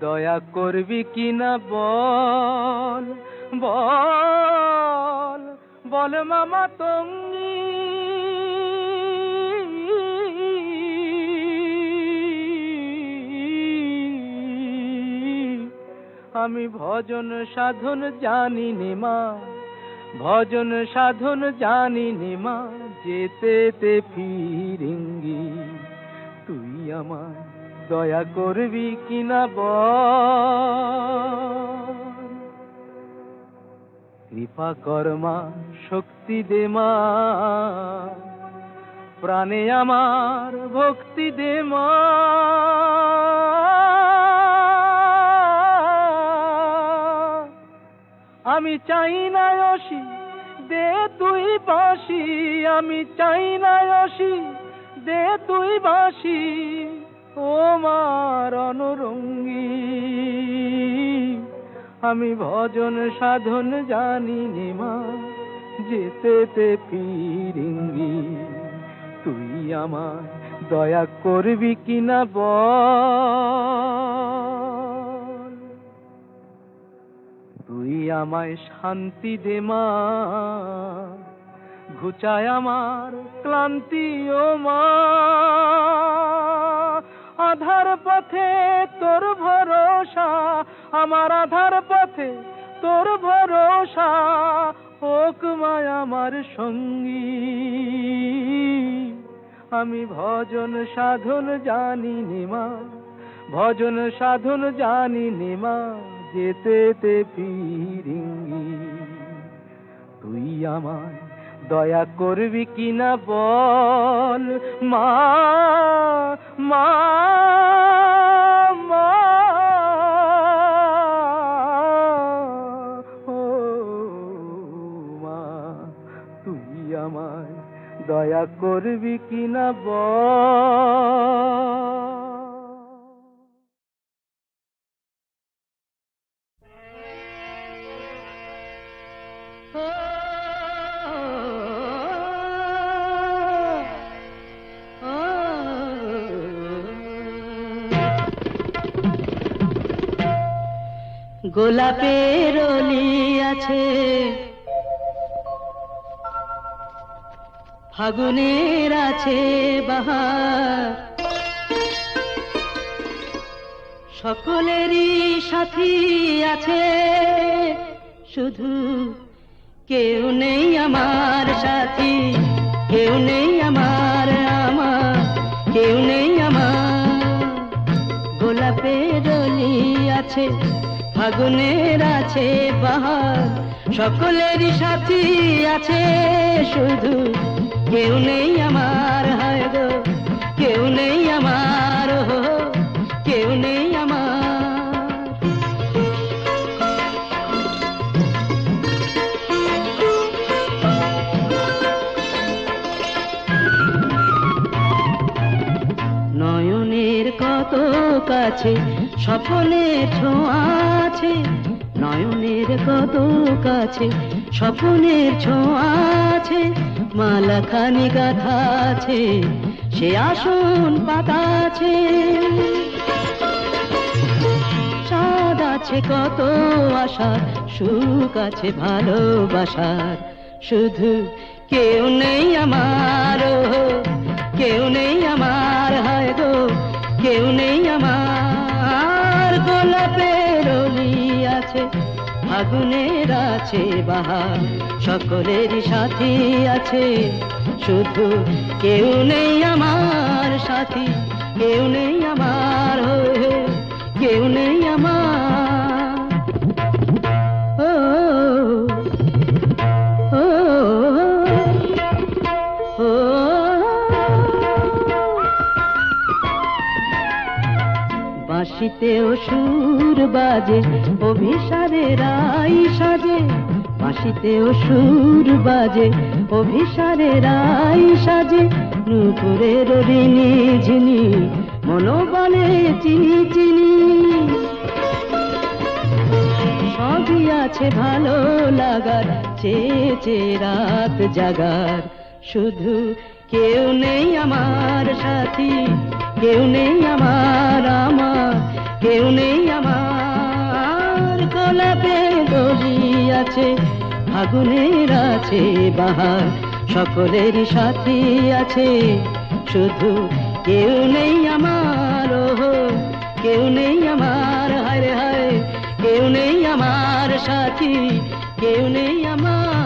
দয়া করবি কিনা বল বল বল মামা তঙ্গি। আমি ভজন সাধন জানি নে মা, ভজন সাধন জানি নে মা, যেতে ফিরিঙ্গি, তুই আমায় দয়া করবি কিনা কৃপা কর্মা শক্তি দে মা। প্রাণে আমার ভক্তি দে মা। আমি চাই না অসি, দে তুই বাঁশি। আমি চাই না অসি, দে তুই বাঁশি। ও মার অনুরঙ্গী। আমি ভজন সাধন জানি নে মা, যেতে তে ফিরিঙ্গি। তুই আমার দয়া করবি কিনা বল। তুই আমায় শান্তি দে মা, ঘুচায় আমার ক্লান্তি ও মা। আধার পথে তোর ভরসা, আমার আধার পথে তোর ভরসা, হোক মায় আমার সঙ্গী। আমি ভজন সাধন জানি নিমা ভজন সাধন জানি নিমা যেতে তে ফিরিঙ্গি। তুই আমায় দয়া করবি কিনা বল? মা মা মা। মা তুই আমায় দয়া করবি কিনা বল? গোলাপের অলি আছে। ফাগুনের আছে বাহার। সকলেরই সাথী আছে। শুধু কেউ নেই আমার সাথী। কেউ নেই আমার আমার কেউ নেই আমার। গোলাপের অলি আছে। ফাগুনের আছে বাহার সকলেরই সাথী আছে শুধু। কেউ নেই আমার হয় গো কেউ নেই আমার হো, কেউ নেই আমার। নয়নের কত কাছে স্বপ্নের ছোঁয়া আছে, নয়নের কত কাছে। স্বপ্নের ছোঁয়া আছে মালা খানি গাথা আছে, সে আসন পাতা আছে। স্বাদ আছে কত আশার সুখ আছে ভালোবাসার। শুধু কেউ নেই আমার কেউ নেই আমার, হয় গো, কেউ নেই আমার। আছে, আগুনের আছে বাহার, সকলের সাথী আছে। শুধু কেউ নেই আমার সাথী, কেউ নেই আমার হয়ে, কেউ নেই আমার বাঁশিতেও সুর বাজে অভিসারে রাই সাজে বাঁশিতেও সুর বাজে অভিসারে রাই সাজে। নুপুরের ঋণী ঝিনি, মনোবলে চিনি চিনি। সবই আছে ভালো লাগার, চেয়ে চেয়ে রাত জাগার। শুধু কেউ নেই আমার সাথী কেউ নেই আমার আমার কেউ নেই আমার। গোলাপে দড়ি আছে ফাগুনের আছে বাহার, সকলেরই সাথী আছে। শুধু কেউ নেই আমার কেউ নেই আমার, হায় রে হায়, কেউ নেই আমার সাথী, কেউ নেই আমার।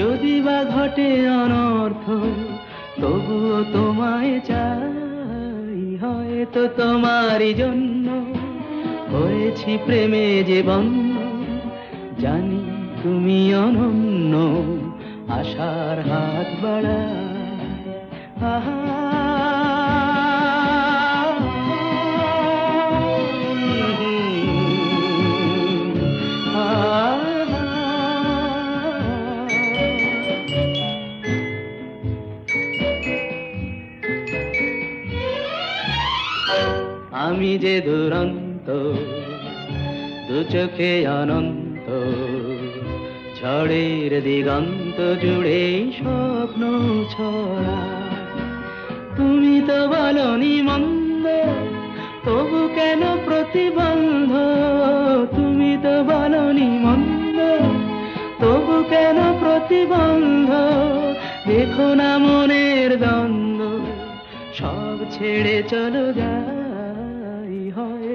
যদি বা ঘটে অনর্থ, তবুও তোমায় চাই। হয়তো তোমারই জন্য হয়েছি প্রেমে যে বন্য, জানি তুমি অনন্য, আশার হাত বাড়া আহা আমি যে দুরন্ত, দু চোখে অনন্ত, ঝড়ের দিগন্ত জুড়ে স্বপ্ন ছড়া। তুমি তো বলনি মন্দ, তবু কেন প্রতিবন্ধ? তুমি তো বলনি মন্দ, তবু কেন প্রতিবন্ধ? দেখো না মনের দ্বন্দ্ব, সব ছেড়ে চলো যাই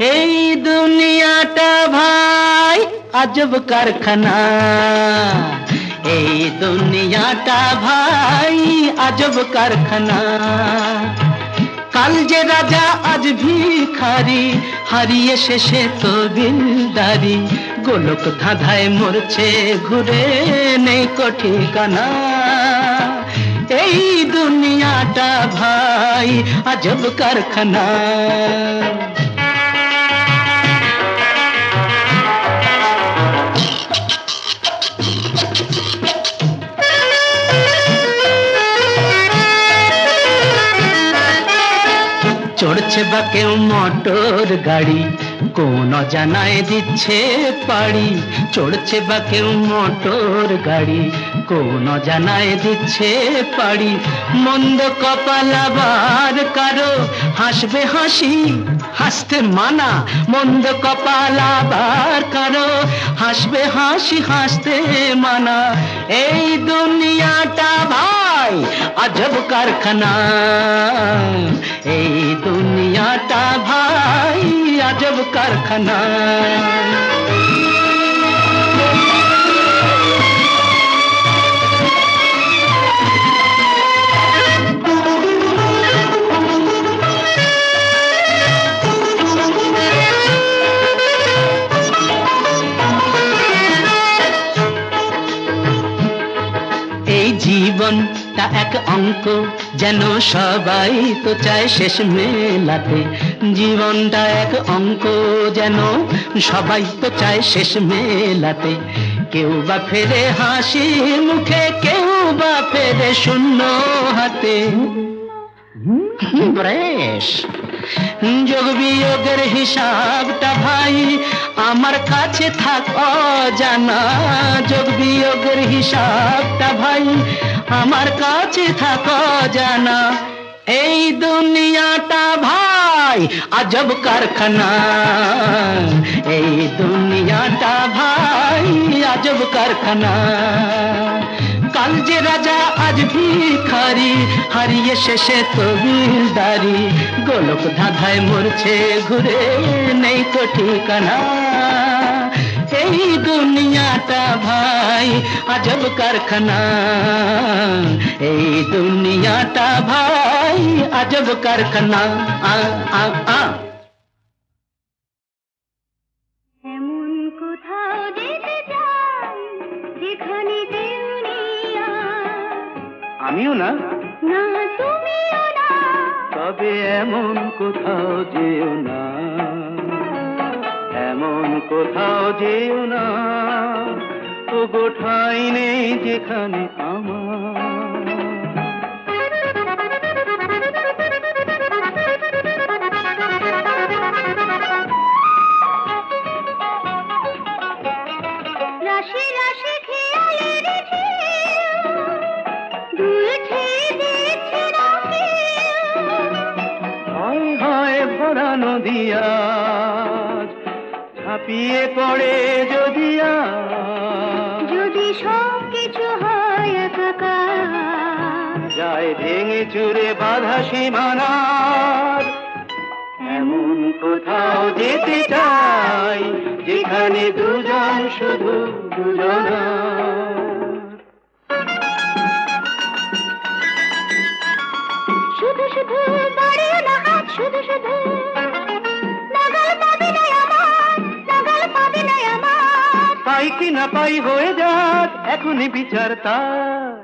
এই দুনিয়াটা ভাই আজব কারখানা। এই দুনিয়াটা ভাই আজব কারখানা। কাল যে রাজা আজ ভিখারি, হারিয়ে শেষে তো বিলদারি গোলক ধাঁধায় মরছে, ঘুরে নেই কঠিকানা এই দুনিয়াটা ভাই আজব কারখানা। চড়ছে বা কেউ মোটর গাড়ি। কোন জানায় দিচ্ছে পাড়ি। চড়ছে বা কেউ মোটর গাড়ি। কোন জানায় দিচ্ছে পাড়ি। মন্দ কপাল আবার কারও। হাসবে হাসি, হাসতে মানা। মন্দ কপাল আবার কারও। হাসবে হাসি, হাসতে মানা। এই দুনিয়াটা ভাই আজব কারখানা। এই দুনিয়াটা কারখানা এক অঙ্ক যেন সবাই তো চায় শেষ মেলাতে। জীবনটা এক অঙ্ক যেন সবাই তো চায় শেষ মেলাতে। কেউ বা ফেরে হাসি মুখে কেউ বা ফেরে শূন্য হাতে। ব্রেশ। যোগ বিয়োগের হিসাবটা ভাই, আমার কাছে থাক অজানা। যোগ বিয়োগের হিসাবটা ভাই, আমার কাছে থাক অজানা। এই দুনিয়াটা ভাই, আজব কারখানা। এই দুনিয়াটা ভাই, আজব কারখানা। কাল যে রাজা আজ ভিখারি, হারিয়ে শেষে তবিলদারি গোলক ধাঁধায় মরছে, ঘুরে নেই তো ঠিকানা। এই দুনিয়াটা ভাই, আজব কারখানা। এই দুনিয়াটা ভাই, আজব কারখানা। আ আ আ। আমিও না? না তুমিও না। তবে এমন কোথাও যেও না। এমন কোথাও যেও না। ও গোঠাই নেই যেখানে আমার। আজ ঝাঁপিয়ে পড়ে যদি যদি সব কিছু হয় যায় ভেঙে চুরে বাধা সীমানার। এমন কোথাও যেতে চাই যেখানে দুজন শুধু দুজনা শুধু শুধু না শুধু শুধু পাই কি না পাই হয়ে যাক এখনই বিচার তার।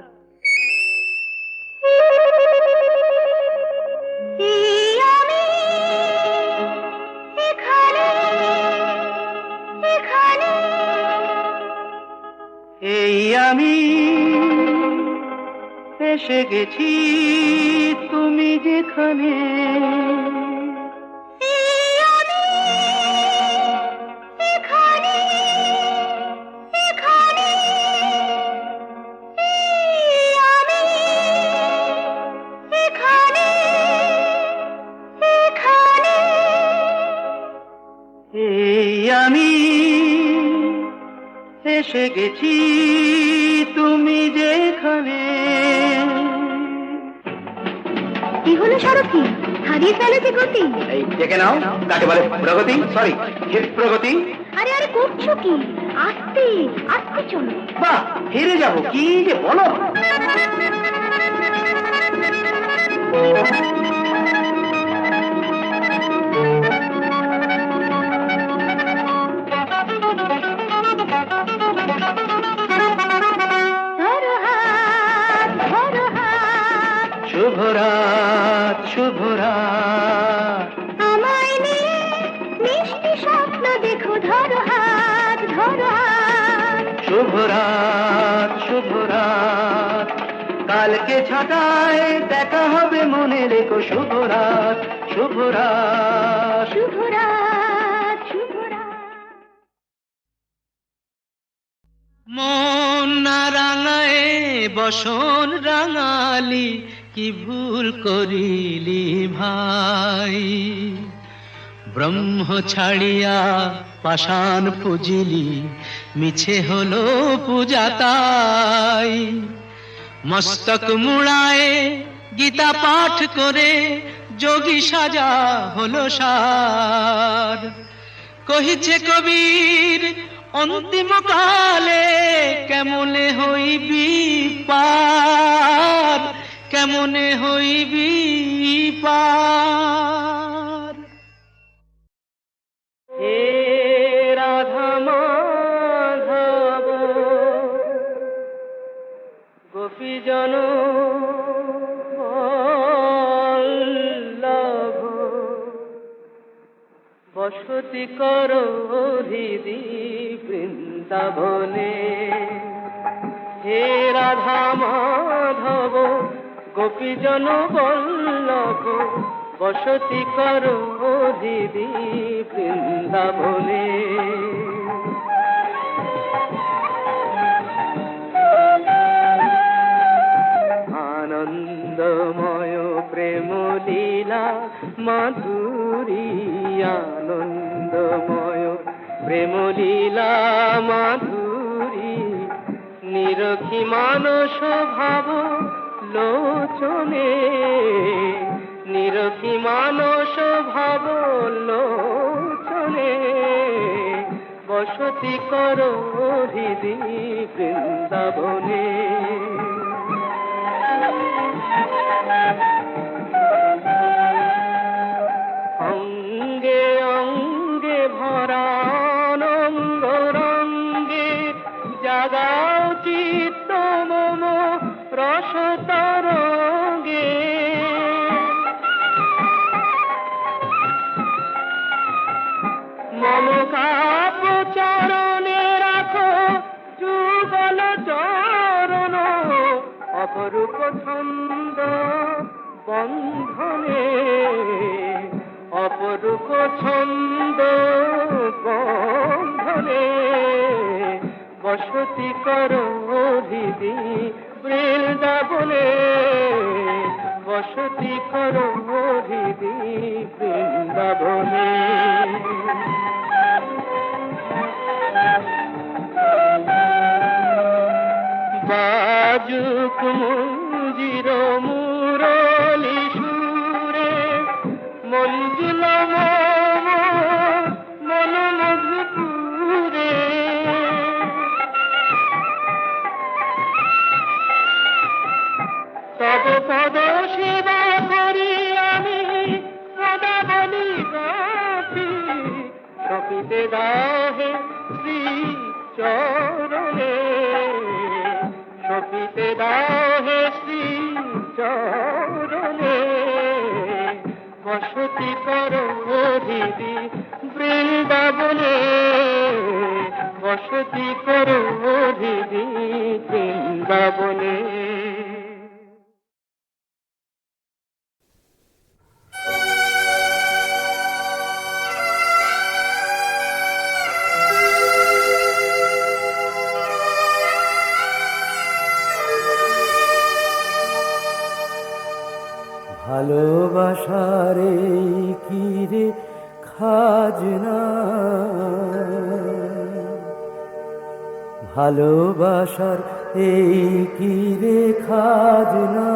এই আমি এসে গেছি তুমি যেখানে। এসে গেছি তুমি যেখানে। কি হলো সারথি হারিয়ে ফেলেছে গতি। এই দেখে নাও কাকে বলে প্রগতি? সরি হিট প্রগতি। আরে আরে করছ কি? আস্তে আস্তে চলো। বাহ হেরে যাব কি যে বলো। রাত শুভ রাত আমায় নিয়ে মিষ্টি স্বপ্ন দেখো ধরো হাত ধরো হাত। শুভ রাত শুভ রাত কালকে ছাটায় দেখা হবে মনে রেখো শুভ রাত শুভ রাত শুভ রাত শুভ রাত মন না রাঙায় বসন রাঙালি কি ভুল করিলি ভাই? ব্রহ্ম ছাড়িয়া পাষাণ পুজিলি, মিছে হলো পূজা তাই। মস্তক মুড়ায় গীতা পাঠ করে যোগী সাজা হলো সার। কহিছে কবির, অন্তিম কালে কেমনে হইবি পার? কেমনে হইবি পার? হে রাধা মাধব গোপীজন বসতি কর হৃদি বৃন্দাবনে। হে রাধা মাধব গোপীজন বল্লভ, বসতি কর দিদি বৃন্দাবনে। আনন্দময় প্রেম লীলা মাধুরী, আনন্দময় প্রেম লীলা মাধুরী নিরখি মানস ভাব লোচনে নিরখি মানস ভাব লোচনে বসতি কর হৃদি বৃন্দাবনে। অপরূপ ছন্দ বন্ধনে বসতি কর হৃদি বৃন্দাবনে বসতি কর হৃদি বৃন্দাবনে বাজুক দাহে শ্রী দাহে শ্রী চরণে বসতি কর দিদি বৃন্দাবনে। বসতি কর দিদি বৃন্দাবনে। এই কি রে খাজনা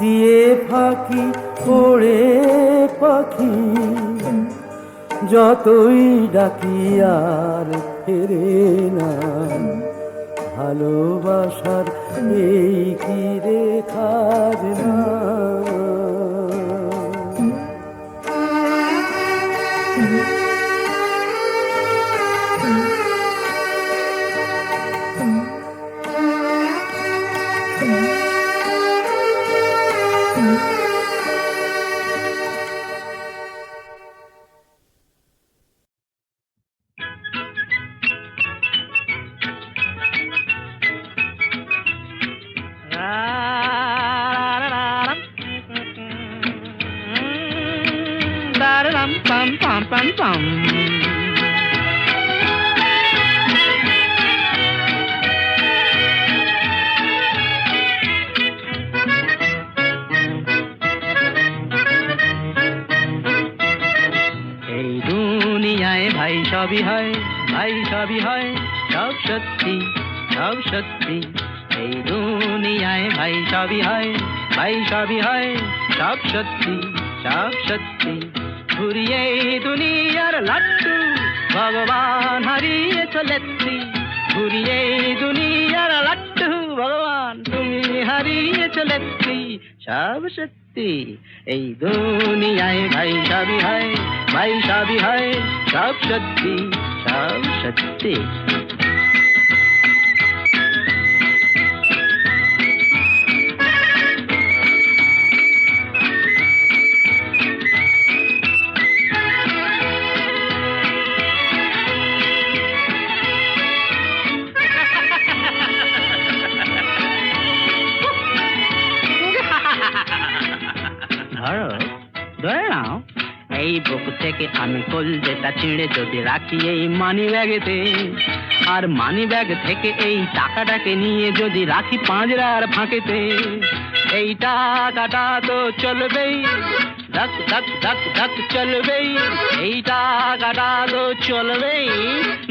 দিয়ে ফাঁকি পড়ে পাখি, যতই ডাকি আর ফেরে না। ভালোবাসার এই কি bấm vòng এই দুনিয়ায় ভাই সবই হয় ভাই সবই হয় সব সত্যি সব সত্যি এই দুনিয়ায় ভাই সবই হয় ভাই সবই হয় সব সত্যি সব সত্যি ঘুরিয়ে দুনিয়ার লাট্টু ভগবান হারিয়ে চলেছি। ঘুরিয়ে দুনিয়ার লাট্টু ভগবান তুমি হারিয়ে চলেছি। সব সত্যি, এই দুনিয়ায় ভাই সবই হয়, ভাই সবই হয়, সব সত্যি সব সত্যি। বুক থেকে আমি কলজেটা ছিঁড়ে যদি রাখি এই মানি ব্যাগেতে আর মানি ব্যাগ থেকে এই টাকাটাকে নিয়ে যদি রাখি পাঁজরার ফাঁকেতে। এই টাকাটা তো চলবেই, ধক ধক ধক ধক চলবেই। এই টাকাটা তো চলবেই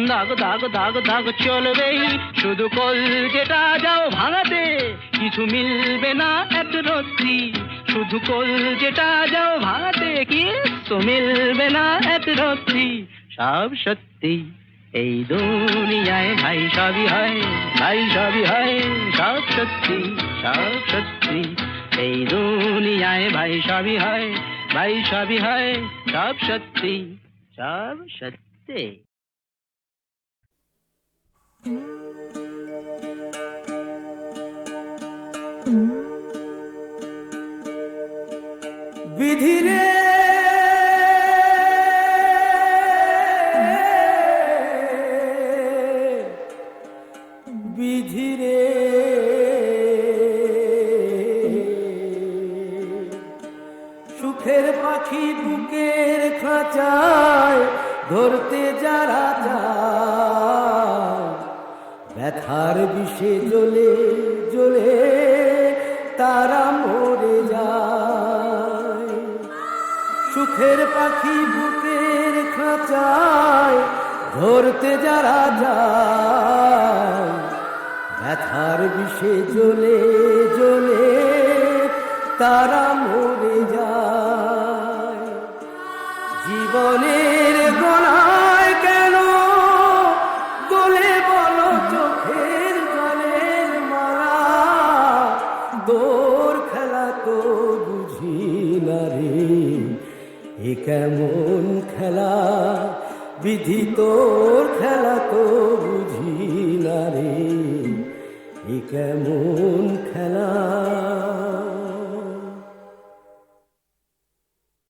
দাগ দাগ দাগ দাগ চলবেই। শুধু কলজেটা যাও ভাঙাতে, কিছু মিলবে না এত রত্রি শুধু কল যেটা যাও, ভাতে কি মিলবে না এত রত্রি সব সত্যি, এই দুনিয়ায় ভাই সবই হয়, ভাই সবই হয়, সব সত্যি সব সত্যি। এই দুনিয়ায় ভাই সবই হয়, ভাই সবই হয়, সব সত্যি সব সত্যি। বিধিরে বিধিরে সুখের পাখি বুকের খাঁচায় ধরতে যারা যায় ব্যথার বিষে জ্বলে জ্বলে তারা মরে যায়। সুখের পাখি বুকের খাঁচায় ধরতে যারা যায়, ব্যথার বিষে জ্বলে জ্বলে তারা মরে যায়। জীবনের গলায় কেমন খেলা? বিধি তোর খেলা তো বুঝি না রে। কেমন খেলা?